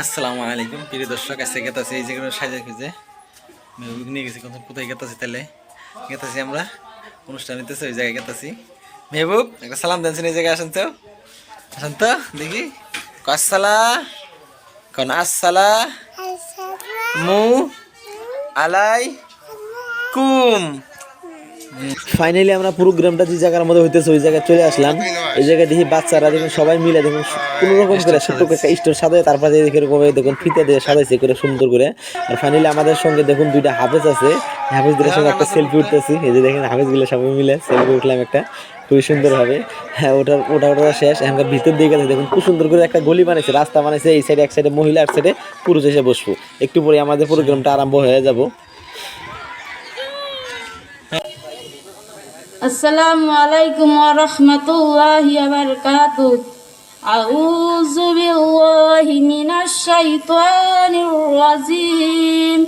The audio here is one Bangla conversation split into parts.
আসসালামু আলাইকুম প্রিয় দর্শক আজকে গেতাছি এই জায়গাটা সাজা খুঁজে। নিয়ে গেছি কোথাও কোথায় গেতাছি তাহলে? গেতাছি আমরা অনুষ্ঠান নিতেছি ওই জায়গায় গেতাছি মেহবুব একটা সালাম দেনছেন এই জায়গায় আসেন তো। আসেন তো দেখি। কাসালা কোন আসসালা? মু আলাই কুম। ফাইনালি আমরা প্রোগ্রামটা যে জায়গার মধ্যে হইতেছে ওই জায়গায় চলে আসলাম। এই জায়গায় দেখি বাচ্চারা দেখুন সবাই মিলে দেখুন কোনো রকম করে ছোট্ট একটা স্টোর সাজায় তারপরে দেখি এরকম দেখুন ফিতে দিয়ে সাজাইছে করে সুন্দর করে। আর ফাইনালি আমাদের সঙ্গে দেখুন দুইটা হাফেজ আছে। হাফেজদের সঙ্গে একটা সেলফি উঠতেছি। এই যে দেখেন হাফেজগুলো সবাই মিলে সেলফি উঠলাম একটা খুবই সুন্দর হবে হ্যাঁ ওটার ওটা ওটা শেষ। এখানকার ভিতর দিয়ে গেছে দেখুন খুব সুন্দর করে একটা গলি বানাইছে রাস্তা বানাইছে এই সাইডে এক সাইডে মহিলা এক সাইডে পুরুষ এসে বসবো। একটু পরে আমাদের প্রোগ্রামটা আরম্ভ হয়ে যাব। আসসালামু আলাইকুম ওয়া রাহমাতুল্লাহি ওয়া বারাকাতুহু। আউযু বিল্লাহি মিনাশ শাইতানির রাজিম।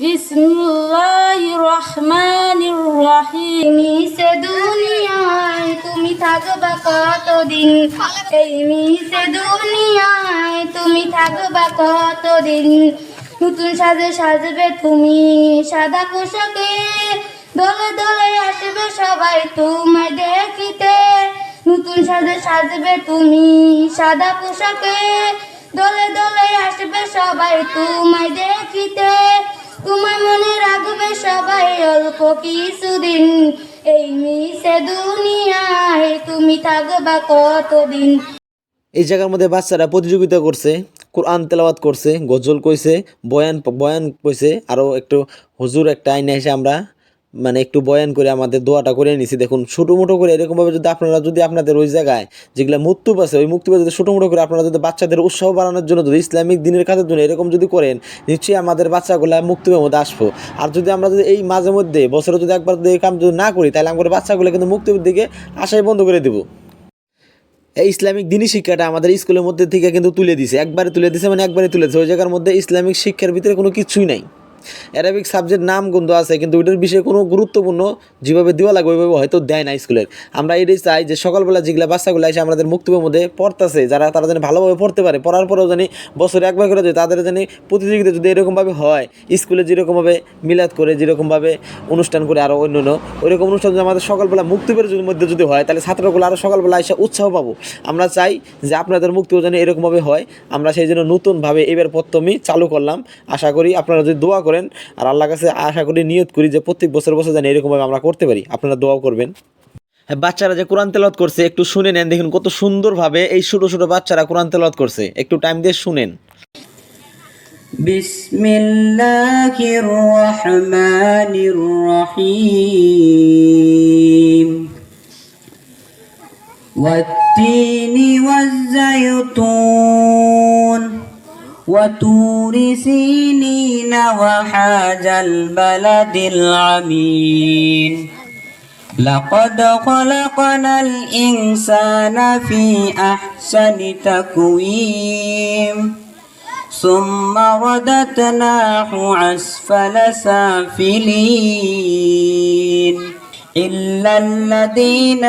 বিসমিল্লাহির রহমানির রহিম। মিশে দুনিয়ায় তুমি থাকবা কতদিন? এই মিশে দুনিয়ায় তুমি থাকবা কতদিন? নতুন সাজে সাজবে তুমি সাদা পোশাকে। দলে দলে আসে সবাই তোমায় দেখিতে। নতুন সাজে সাজবে তুমি সাদা পোশাকে। দলে দলে আসবে সবাই তোমায় দেখিতে। তোমার মনে রাখবে সবাই অল্প কিছুদিন। এই মিশে দুনিয়ায় তুমি থাকবা কতদিন? এই জায়গার মধ্যে বাচ্চারা প্রতিযোগিতা করছে, কোরআন তেলাওয়াত করছে, গজল কইছে, বয়ান বয়ান কইছে। আরও একটু হুজুর একটা আইনে এসে আমরা মানে একটু বয়ান করে আমাদের দোয়াটা করে নিছি। দেখুন ছোটো মোটো করে এরকমভাবে যদি আপনারা যদি আপনাদের ওই জায়গায় যেগুলো মুক্তুব আছে, ওই মুক্তুব যদি ছোটো মোটো করে আপনারা যদি বাচ্চাদের উৎসাহ বাড়ানোর জন্য যদি ইসলামিক দিনের কাজের জন্য এরকম যদি করেন, নিশ্চয়ই আমাদের বাচ্চাগুলো মুক্তির মধ্যে আসব। আর যদি আমরা যদি এই মাঝে মধ্যে বছরে যদি একবার যদি এই কাম যদি না করি, তাহলে আমাদের বাচ্চাগুলো কিন্তু মুক্তির দিকে আশাই বন্ধ করে দেবো। এই ইসলামিক দিনই শিক্ষাটা আমাদের স্কুলের মধ্যে থেকে কিন্তু তুলে দিছে। একবারে তুলে দিছে মানে একবারে তুলে দিছে। ওই জায়গার মধ্যে ইসলামিক শিক্ষার ভিতরে কোনো কিছুই নাই। অ্যারাবিক সাবজেক্ট নাম কিন্তু আছে, কিন্তু ওইটার বিষয়ে কোনো গুরুত্বপূর্ণ যেভাবে দেওয়া লাগবে ওইভাবে হয়তো দেয় না স্কুলের আমরা এটাই চাই যে সকালবেলা যেগুলো বাচ্চাগুলো এসে আমাদের মুক্তিবের মধ্যে পড়তেছে, যারা তারা যেন ভালোভাবে পড়তে পারে, পড়ার পরেও জানি বছরে একবার করে যদি তাদের জানি প্রতিযোগিতা যদি এরকমভাবে হয় স্কুলে যেরকমভাবে মিলাদ করে, যেরকমভাবে অনুষ্ঠান করে আরও অন্য অন্য ওইরকম অনুষ্ঠান যদি আমাদের সকালবেলা মুক্তিবের মধ্যে যদি হয়, তাহলে ছাত্রগুলো আরও সকালবেলা এসে উৎসাহ পাবো। আমরা চাই যে আপনাদের মুক্তিও যেন এরকমভাবে হয়, আমরা সেই জন্য নতুনভাবে এবার প্রথমেই চালু করলাম। আশা করি আপনারা যদি দোয়া করেন আর আল্লাহ কাছে আশা করি নিয়ত করি যে প্রত্যেক বছর বছর যেন এরকমভাবে আমরা করতে পারি আপনারা দোয়াও করবেন হ্যাঁ বাচ্চারা যে কোরআন তেলাওয়াত করছে একটু শুনে নেন দেখুন কত সুন্দরভাবে এই ছোটো ছোটো বাচ্চারা কোরআন তেলাওয়াত করছে একটু টাইম দিয়ে শুনেন بسم الله الرحمن الرحيم والتين والزيتون وتور سينين وحاج البلد العمين لقد خلقنا الإنسان في أحسن تقويم. ثم رددناه أسفل سافلين. إلا الذين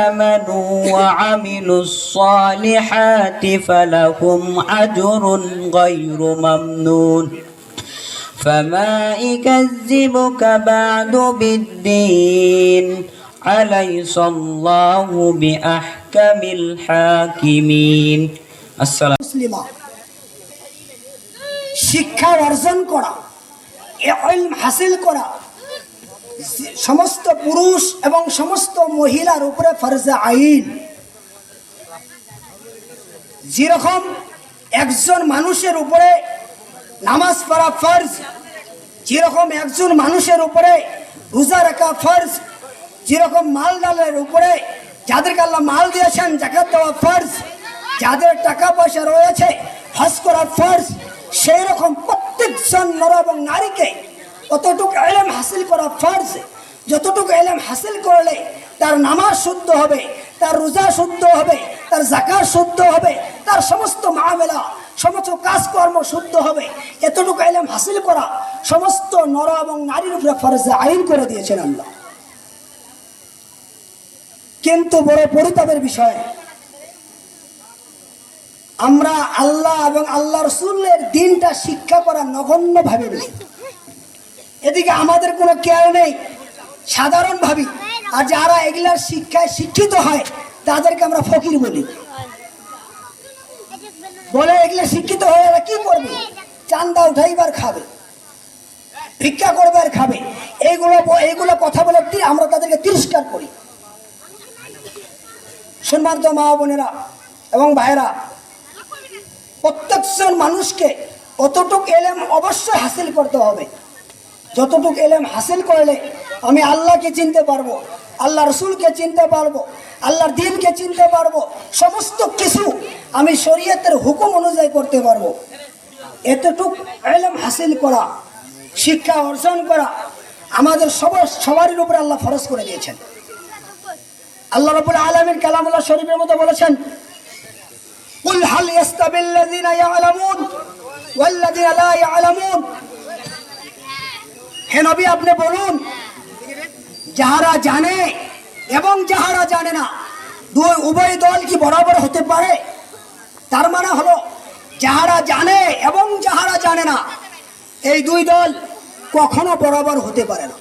آمنوا وعملوا الصالحات فلهم أجر غير ممنون فما يكذبك بعد بالدين أليس الله بأحكم الحاكمين السلام মুসলিমা শিক্ষা অর্জন করা এ ইলম হাসিল করা যে- সমস্ত পুরুষ এবং সমস্ত মহিলার উপরে ফরজে আইন। যেরকম একজন মানুষের উপরে নামাজ পড়া ফরজ, যেরকম একজন মানুষের উপরে রোজা রাখা ফরজ, যেরকম মাল ডালের উপরে যাদেরকে আল্লাহ মাল দিয়েছেন, জাকাত দেওয়া ফরজ, যাদের টাকা পয়সা রয়েছে, হজ করা ফরজ সেই রকম প্রত্যেকজন নর এবং নারীকে কতটুকু এলেম হাসিল করা ফরজ। যতটুকু এলেম হাসিল করলে তার নামাজ শুদ্ধ হবে, তার রোজা শুদ্ধ হবে, তার জাকাত শুদ্ধ হবে, তার সমস্ত মামেলা, সমস্ত কাজকর্ম শুদ্ধ হবে। এতটুকু এলেম হাসিল করা সমস্ত নর এবং নারীর উপরে ফরজে আইন করে দিয়েছেন আল্লাহ। কিন্তু বড় পরিতাপের বিষয়, আমরা আল্লাহ এবং আল্লাহ রসুলের দিনটা শিক্ষা করা নগণ্য ভাবে নেই এদিকে আমাদের কোনো কেয়ার নেই। সাধারণ ভাবি আর যারা এগুলার শিক্ষায় শিক্ষিত হয়, তাদেরকে আমরা ফকির বলি। বলে এগুলো শিক্ষিত হয়ে এরা কি করবে? চান্দা উঠাইবার খাবে। ভিক্ষা করবে আর খাবে। এইগুলো এইগুলো কথা বলে আমরা তাদেরকে তিরস্কার করি। সম্মানিত মা বোনেরা এবং ভাইয়েরা, প্রত্যেকজন মানুষকে অতটুক এলেম অবশ্যই হাসিল করতে হবে। যতটুক এলেম হাসিল করলে আমি আল্লাহকে চিনতে পারবো আল্লাহ রসুলকে চিনতে পারবো আল্লাহর দিনকে চিনতে পারবো সমস্ত কিছু আমি শরীয়তের হুকুম অনুযায়ী করতে পারবো এতটুক এলেম হাসিল করা শিক্ষা অর্জন করা আমাদের সবার সবারই উপরে আল্লাহ ফরজ করে দিয়েছেন আল্লাহ রবুল আলমীর কালামুল্লাহ শরীফের মতো বলেছেন قل هل يستوي الذين يعلمون والذين لا يعلمون হে নবী, আপনি বলুন, যাহারা জানে এবং যাহারা জানে না, দুই, উভয় দল কি বরাবর হতে পারে? তার মানে হলো, যাহারা জানে এবং যাহারা জানে না, এই দুই দল কখনো বরাবর হতে পারে না।